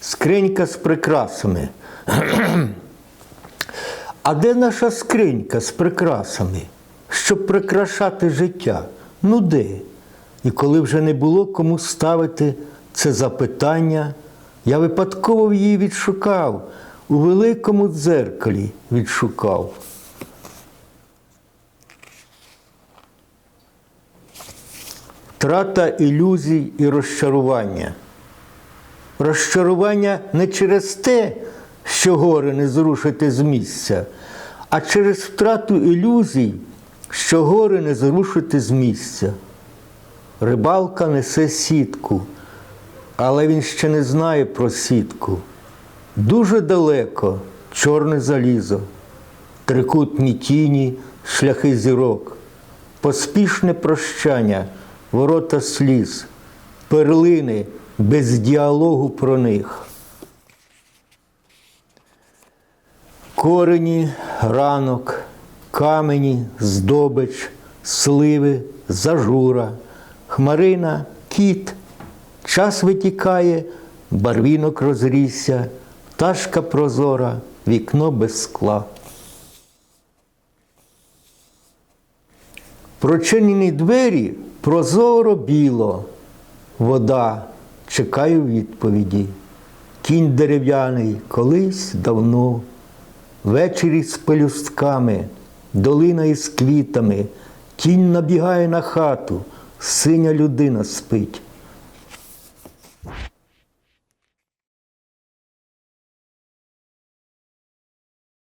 Скринька з прикрасами. А де наша скринька з прикрасами, щоб прикрашати життя? Ну де? І коли вже не було кому ставити це запитання, я випадково її відшукав, у великому дзеркалі відшукав. Втрата ілюзій і розчарування. Розчарування не через те, що гори не зрушити з місця, а через втрату ілюзій, що гори не зрушити з місця. Рибалка несе сітку, але він ще не знає про сітку. Дуже далеко чорне залізо, трикутні тіні, шляхи зірок, поспішне прощання, ворота сліз, перлини без діалогу про них. Корені, ранок, камені, здобич, сливи, зажура, хмарина, кіт. Час витікає, барвінок розрісся, пташка прозора, вікно без скла. Прочинені двері прозоро біло, вода, чекаю відповіді. Кінь дерев'яний колись давно, ввечері з пелюстками, долина із квітами, тінь набігає на хату, синя людина спить.